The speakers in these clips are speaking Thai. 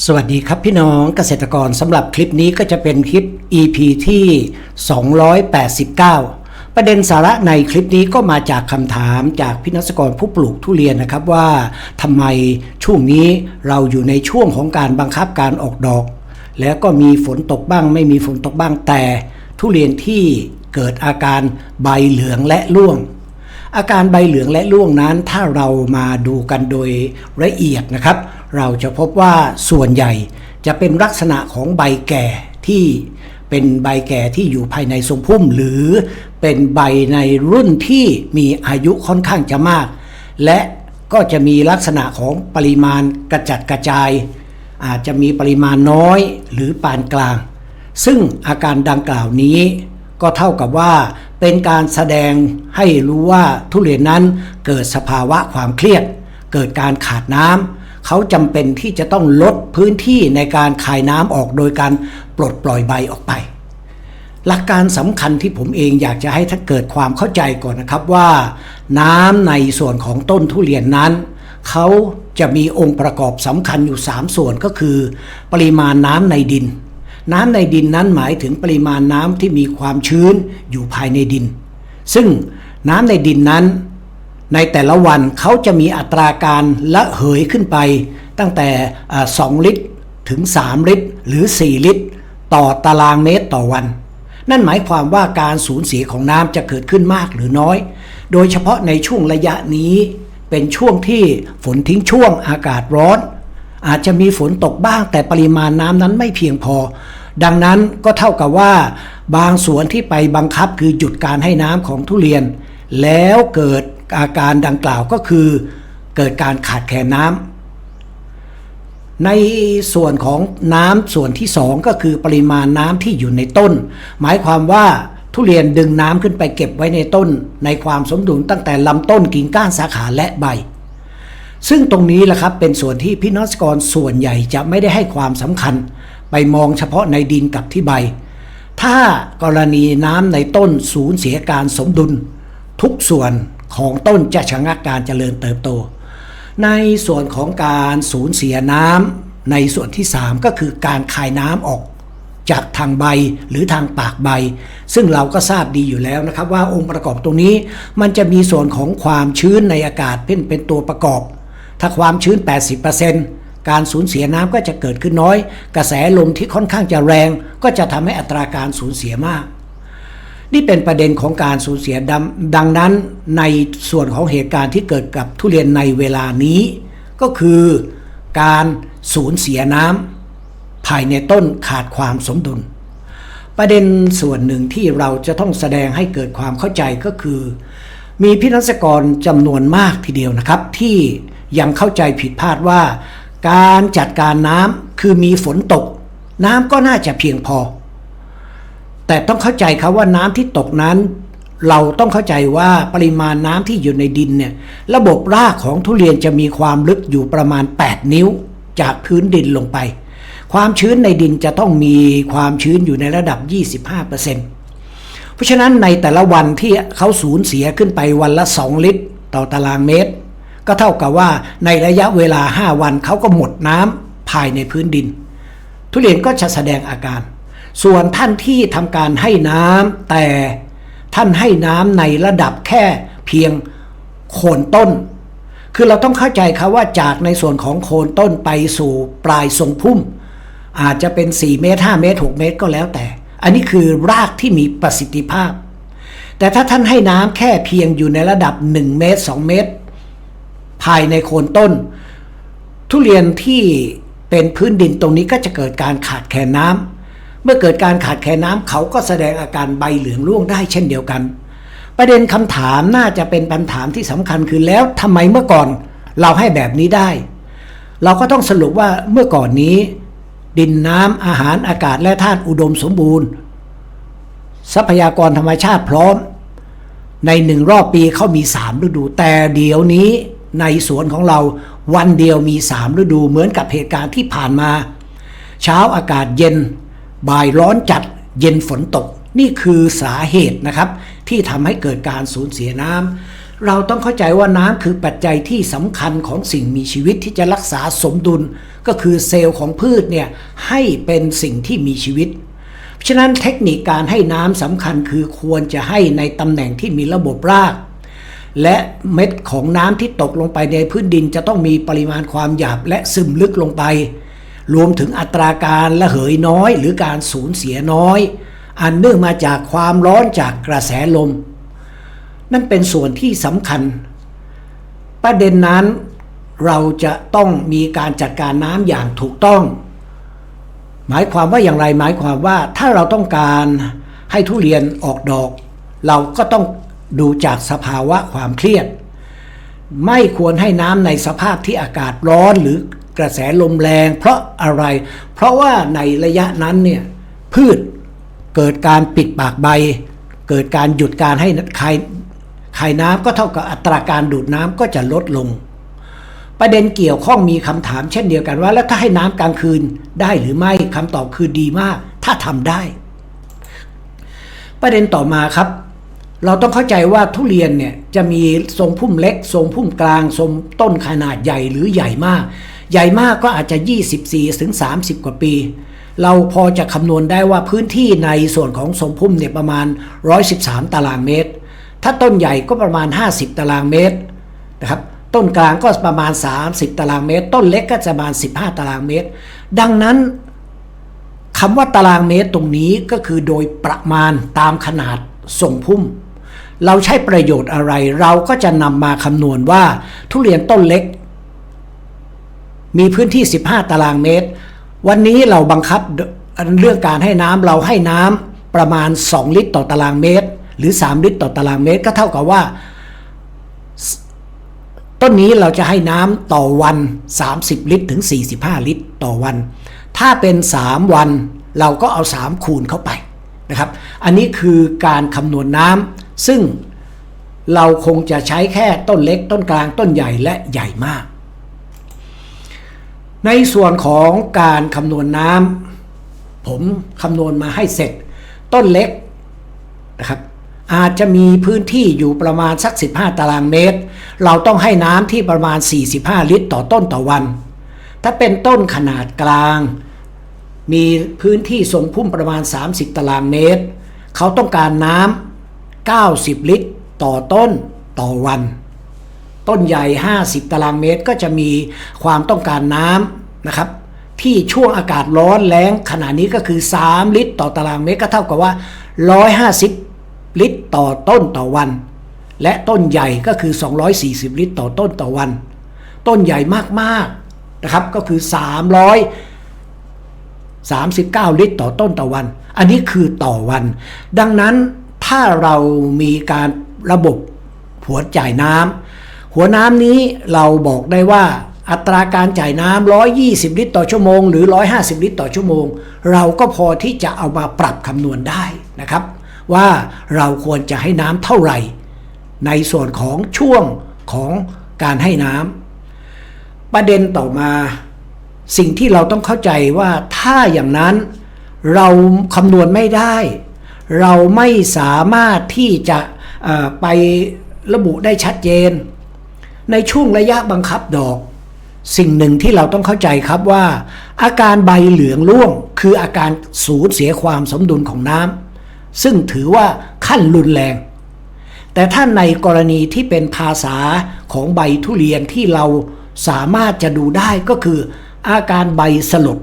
สวัสดีครับพี่น้องเกษตรกรสำหรับคลิปนี้ก็จะเป็นคลิป EP ที่ 289 ประเด็นสาระในคลิปนี้ก็มาจากคำถามจากพี่นักกรผู้ปลูกทุเรียนนะครับว่าทำไมช่วงนี้เราอยู่ในช่วงของการบังคับการออกดอก แล้วก็มีฝนตกบ้างไม่มีฝนตกบ้างแต่ ทุเรียนที่เกิดอาการใบเหลืองและร่วง อาการใบเหลืองและร่วงนั้นถ้าเรามาดูกันโดยละเอียดนะครับ เราจะพบว่าส่วนใหญ่จะเป็นลักษณะของใบแก่ที่เป็นใบแก่ที่อยู่ภายในทรงพุ่ม หรือเป็นใบในรุ่นที่มีอายุค่อนข้างจะมาก และก็จะมีลักษณะของปริมาณกระจัดกระจาย อาจจะมีปริมาณน้อยหรือปานกลาง ซึ่งอาการดังกล่าวนี้ก็เท่ากับว่า เป็นการแสดงให้รู้ว่าทุเรียนนั้นเกิดสภาวะความเครียด เกิดการขาดน้ำเขาจำเป็นที่จะต้องลดพื้นที่ในการคายน้ำออกโดยการปลดปล่อยใบออกไป หลักการสำคัญที่ผมเองอยากจะให้ท่านเกิดความเข้าใจก่อนนะครับว่า น้ำในส่วนของต้นทุเรียนนั้นเขาจะมีองค์ประกอบสำคัญอยู่ 3 ส่วนก็คือ ปริมาณน้ำในดิน น้ำในดินนั้นหมายถึงปริมาณน้ำที่มีความชื้นอยู่ภายในดิน ซึ่งน้ำในดินนั้น ในแต่ละวันเขาจะมีอัตราการละเหยขึ้นไป ตั้งแต่ 2 ลิตรถึง 3 ลิตร หรือ 4 ลิตร ต่อตารางเมตรต่อวัน นั่นหมายความว่าการสูญเสียของน้ำจะเกิดขึ้นมากหรือน้อย โดยเฉพาะในช่วงระยะนี้เป็นช่วงที่ฝนทิ้งช่วงอากาศร้อน อาจจะมีฝนตกบ้าง แต่ปริมาณน้ำนั้นไม่เพียงพอ ดังนั้นก็เท่ากับว่า บางสวนที่ไปบังคับคือหยุดการให้น้ำของทุเรียน แล้วเกิดอาการดังกล่าวก็คือ เกิดการขาดแคลนน้ำในส่วนของน้ำส่วนที่ 2 ก็คือปริมาณน้ำที่อยู่ในต้น หมายความว่าทุเรียนดึงน้ำขึ้นไปเก็บไว้ในต้น ในความสมดุลตั้งแต่ลำต้นกิ่งก้านสาขาและใบ ซึ่งตรงนี้แหละครับเป็นส่วนที่พี่นองเกษตรกรส่วนใหญ่จะไม่ได้ให้ความสำคัญ ไปมองเฉพาะในดินกับที่ใบ ถ้ากรณีน้ำในต้นสูญเสียการสมดุล ทุกส่วนของต้นจะชะงักการเจริญเติบโต ในส่วนของการสูญเสียน้ำในส่วนที่ 3 ก็คือการคายน้ำออกจากทางใบหรือทางปากใบ ซึ่งเราก็ทราบดีอยู่แล้วนะครับ ว่าองค์ประกอบตรงนี้มันจะมีส่วนของความชื้นในอากาศเป็นเป็นตัวประกอบ ถ้าความชื้น 80%การสูญเสียน้ำก็จะเกิดขึ้นน้อย กระแสลมที่ค่อนข้างจะแรง ก็จะทำให้อัตราการสูญเสียมาก นี่เป็นประเด็นของการสูญเสียดำดังนั้นในส่วนของเหตุการณ์ที่เกิดกับทุเรียนในเวลานี้ ก็คือการสูญเสียน้ำภายในต้นขาดความสมดุล ประเด็นส่วนหนึ่งที่เราจะต้องแสดงให้เกิดความเข้าใจก็คือ มีพินักกรจำนวนมากทีเดียวนะครับที่ ยังเข้าใจผิดพลาดว่า การจัดการน้ำคือมีฝนตก น้ำก็น่าจะเพียงพอ แต่ต้องเข้าใจครับว่าน้ำที่ตกนั้น เราต้องเข้าใจว่าปริมาณน้ำที่อยู่ในดินเนี่ยระบบรากของทุเรียนจะมีความลึกอยู่ประมาณ 8 นิ้วจากพื้นดินลงไป ความชื้นในดินจะต้องมีความชื้นอยู่ในระดับ 25%เพราะฉะนั้นในแต่ละวันที่เขาสูญเสียขึ้นไปวันละ 2 ลิตร ต่อตารางเมตร ก็เท่ากับว่าในระยะเวลา 5 วันเขาก็หมดน้ำภายในพื้นดิน ทุเรียนก็จะแสดงอาการ ส่วนท่านที่ทำการให้น้ำแต่ท่านให้น้ำในระดับแค่เพียงโคนต้น คือเราต้องเข้าใจครับว่าจากในส่วนของโคนต้นไปสู่ปลายทรงพุ่ม อาจจะเป็น 4 เมตร 5 เมตร 6 เมตรก็แล้วแต่ อันนี้คือรากที่มีประสิทธิภาพ แต่ถ้าท่านให้น้ำแค่เพียงอยู่ในระดับ 1 เมตร 2 เมตร ภายในโคนต้น ทุเรียนที่เป็นพื้นดินตรงนี้ก็จะเกิดการขาดแคลนน้ำเมื่อเกิดการขาดแคลนน้ำเขาก็แสดงอาการใบเหลืองร่วงได้เช่นเดียวกัน ประเด็นคำถามน่าจะเป็นคำถามที่สำคัญคือแล้วทำไมเมื่อก่อนเราให้แบบนี้ได้ เราก็ต้องสรุปว่าเมื่อก่อนนี้ ดินน้ำอาหารอากาศและธาตุอุดมสมบูรณ์ ทรัพยากรธรรมชาติพร้อม ในหนึ่งรอบปีเขามีสามฤดูแต่เดี๋ยวนี้ ในสวนของเราวันเดียวมีสามฤดูเหมือนกับเหตุการณ์ที่ผ่านมา เช้าอากาศเย็น บ่ายร้อนจัดเย็นฝนตก นี่คือสาเหตุนะครับ ที่ทำให้เกิดการสูญเสียน้ำเราต้องเข้าใจว่าน้ำคือปัจจัยที่สำคัญของสิ่งมีชีวิตที่จะรักษาสมดุล ก็คือเซลล์ของพืชเนี่ยให้เป็นสิ่งที่มีชีวิตเพราะฉะนั้นเทคนิคการให้น้ำสำคัญคือควรจะให้ในตำแหน่งที่มีระบบราก และเม็ดของน้ำที่ตกลงไปในพื้นดินจะต้องมีปริมาณความหยาบและซึมลึกลงไป รวมถึงอัตราการระเหยน้อย หรือการสูญเสียน้อย อันเนื่องมาจากความร้อนจากกระแสลม นั่นเป็นส่วนที่สำคัญ ประเด็นนั้นเราจะต้องมีการจัดการน้ำอย่างถูกต้อง หมายความว่าอย่างไรหมายความว่าถ้าเราต้องการให้ทุเรียนออกดอก เราก็ต้อง ดูจากสภาวะความเครียด ไม่ควรให้น้ำในสภาพที่อากาศร้อนหรือกระแสลมแรง เพราะอะไร เพราะว่าในระยะนั้นเนี่ยพืชเกิดการปิดปากใบ เกิดการหยุดการให้คายคายน้ำก็เท่ากับอัตราการดูดน้ำก็จะลดลง ประเด็นเกี่ยวข้องมีคำถามเช่นเดียวกันว่า แล้วถ้าให้น้ำกลางคืนได้หรือไม่คำตอบคือดีมาก ถ้าทำได้ ประเด็นต่อมาครับ เราต้องเข้าใจว่าทุเรียนเนี่ยจะมีทรงพุ่มเล็ก ทรงพุ่มกลาง ทรงต้นขนาดใหญ่หรือใหญ่มาก ใหญ่มากก็อาจจะ 24ถึง30 กว่าปี เราพอจะคำนวณได้ว่าพื้นที่ในส่วนของทรงพุ่มเนี่ยประมาณ 113 ตารางเมตร ถ้าต้นใหญ่ก็ประมาณ 50 ตารางเมตรนะครับต้นกลางก็ประมาณ 30 ตารางเมตร ต้นเล็กก็จะประมาณ 15 ตารางเมตร ดังนั้นคำว่าตารางเมตรตรงนี้ก็คือโดยประมาณตามขนาดทรงพุ่ม เราใช้ประโยชน์อะไร เราก็จะนำมาคำนวณว่า ทุเรียนต้นเล็ก มีพื้นที่ 15 ตารางเมตร วันนี้เราบังคับเรื่องการให้น้ำเราให้น้ำประมาณ 2 ลิตรต่อตารางเมตร หรือ 3 ลิตรต่อตารางเมตร ก็เท่ากับว่า ต้นนี้เราจะให้น้ำต่อวัน 30 ลิตรถึง 45 ลิตรต่อวัน ถ้าเป็น 3 วันเราก็เอา 3 คูณเข้าไปนะครับ อันนี้คือการคำนวณน้ำ ซึ่งเราคงจะใช้แค่ต้นเล็กต้นกลางต้นใหญ่และใหญ่มาก ในส่วนของการคำนวณน้ำผมคำนวณมาให้เสร็จ ต้นเล็กนะครับอาจจะมีพื้นที่อยู่ประมาณสัก 15 ตารางเมตร เราต้องให้น้ำที่ประมาณ 45 ลิตรต่อต้นต่อวัน ถ้าเป็นต้นขนาดกลาง มีพื้นที่ทรงพุ่มประมาณ 30 ตารางเมตร เขาต้องการน้ำ 90 ลิตร ต่อต้นต่อวัน ต้นใหญ่ 50 ตารางเมตรก็จะมีความต้องการน้ำนะครับ ที่ช่วงอากาศร้อนแรงขณะนี้ก็คือ 3 ลิตร ต่อตารางเมตรก็เท่ากับว่า 150 ลิตร ต่อต้นต่อวัน และต้นใหญ่ก็คือ 240 ลิตร ต่อต้นต่อวัน ต้นใหญ่มากๆนะครับก็คือ 300 39 ลิตรต่อต้นต่อวัน อันนี้คือต่อวัน ดังนั้น ถ้าเรามีการระบบหัวจ่ายน้ำหัวน้ำนี้เราบอกได้ว่าอัตราการจ่ายน้ำ120 ลิตรต่อชั่วโมง หรือ 150 ลิตรต่อชั่วโมง เราก็พอที่จะเอามาปรับคำนวณได้นะครับ ว่าเราควรจะให้น้ำเท่าไหร่ ในส่วนของช่วงของการให้น้ำประเด็นต่อมาสิ่งที่เราต้องเข้าใจว่าถ้าอย่างนั้นเราคำนวณไม่ได้ เราไม่สามารถที่จะไประบุได้ชัดเจน ในช่วงระยะบังคับดอก สิ่งหนึ่งที่เราต้องเข้าใจครับว่า อาการใบเหลืองร่วง คืออาการสูญเสียความสมดุลของน้ำซึ่งถือว่าขั้นรุนแรง แต่ถ้าในกรณีที่เป็นภาษาของใบทุเรียนที่เราสามารถจะดูได้ก็คือ อาการใบสลด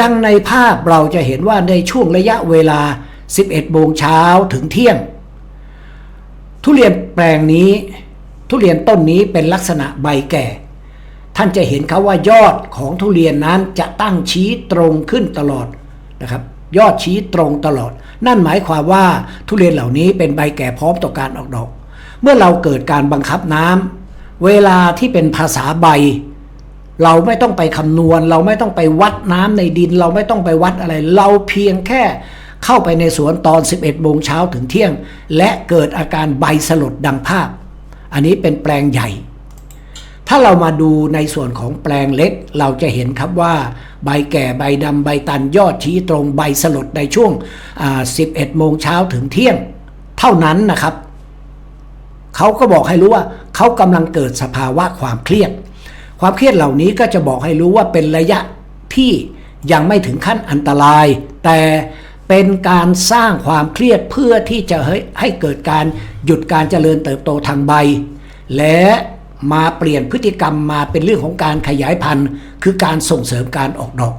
ดังในภาพเราจะเห็นว่าในช่วงระยะเวลา 11โมงเช้าถึงเที่ยง ทุเรียนแปลงนี้ ทุเรียนต้นนี้เป็นลักษณะใบแก่ ท่านจะเห็นเขาว่ายอดของทุเรียนนั้นจะตั้งชี้ตรงขึ้นตลอดนะครับ ยอดชี้ตรงตลอด นั่นหมายความว่าทุเรียนเหล่านี้เป็นใบแก่พร้อมต่อการออกดอก เมื่อเราเกิดการบังคับน้ำเวลาที่เป็นภาษาใบเราไม่ต้องไปคำนวณ เราไม่ต้องไปวัดน้ำในดิน เราไม่ต้องไปวัดอะไร เราเพียงแค่ เข้าไปในสวนตอน 11โมงเช้าถึงเที่ยง และเกิดอาการใบสลดดังภาพ อันนี้เป็นแปลงใหญ่ ถ้าเรามาดูในส่วนของแปลงเล็ก เราจะเห็นครับว่า ใบแก่ใบดำใบตันยอดชี้ตรงใบสลดในช่วง 11โมงเช้าถึงเที่ยง เท่านั้นนะครับเขาก็บอกให้รู้ว่าเขากำลังเกิดสภาวะความเครียด ความเครียดเหล่านี้ก็จะบอกให้รู้ว่าเป็นระยะที่ยังไม่ถึงขั้นอันตราย แต่ เป็นการสร้างความเครียดเพื่อที่จะให้ให้เกิดการหยุดการเจริญเติบโตทางใบ และมาเปลี่ยนพฤติกรรมมาเป็นเรื่องของการขยายพันธุ์ คือการส่งเสริมการออกดอก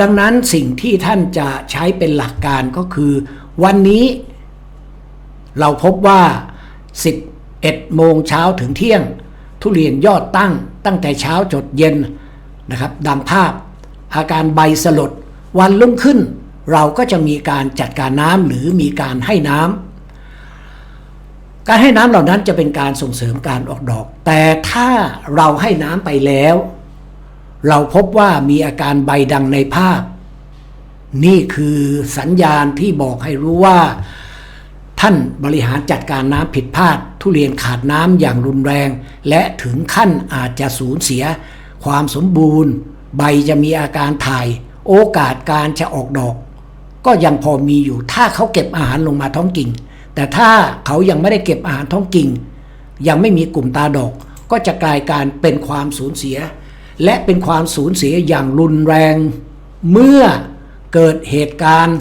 ดังนั้นสิ่งที่ท่านจะใช้เป็นหลักการก็คือ วันนี้เราพบว่า 11 โมงเช้าถึงเที่ยง ทุเรียนยอดตั้งตั้งแต่เช้าจดเย็นนะครับดังภาพ อาการใบสลดวันรุ่งขึ้น เราก็จะมีการจัดการน้ำหรือมีการให้น้ำการให้น้ำเหล่านั้นจะเป็นการส่งเสริมการออกดอก แต่ถ้าเราให้น้ำไปแล้ว เราพบว่ามีอาการใบดังในภาพ นี่คือสัญญาณที่บอกให้รู้ว่า ท่านบริหารจัดการน้ำผิดพลาด ทุเรียนขาดน้ำอย่างรุนแรง และถึงขั้นอาจจะสูญเสีย ความสมบูรณ์ ใบจะมีอาการถ่ายโอกาสการจะออกดอก ก็ยังพอมีอยู่ ถ้าเขาเก็บอาหารลงมาท้องกิ่ง แต่ถ้าเขายังไม่ได้เก็บอาหารท้องกิ่ง ยังไม่มีกลุ่มตาดอก ก็จะกลายการเป็นความสูญเสีย และเป็นความสูญเสียอย่างรุนแรง เมื่อเกิดเหตุการณ์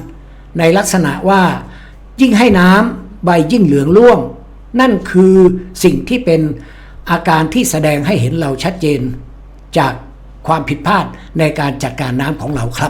ในลักษณะว่า ยิ่งให้น้ำใบยิ่งเหลืองร่วง นั่นคือสิ่งที่เป็นอาการที่แสดงให้เห็นเราชัดเจน จากความผิดพลาดในการจัดการน้ำของเราครับ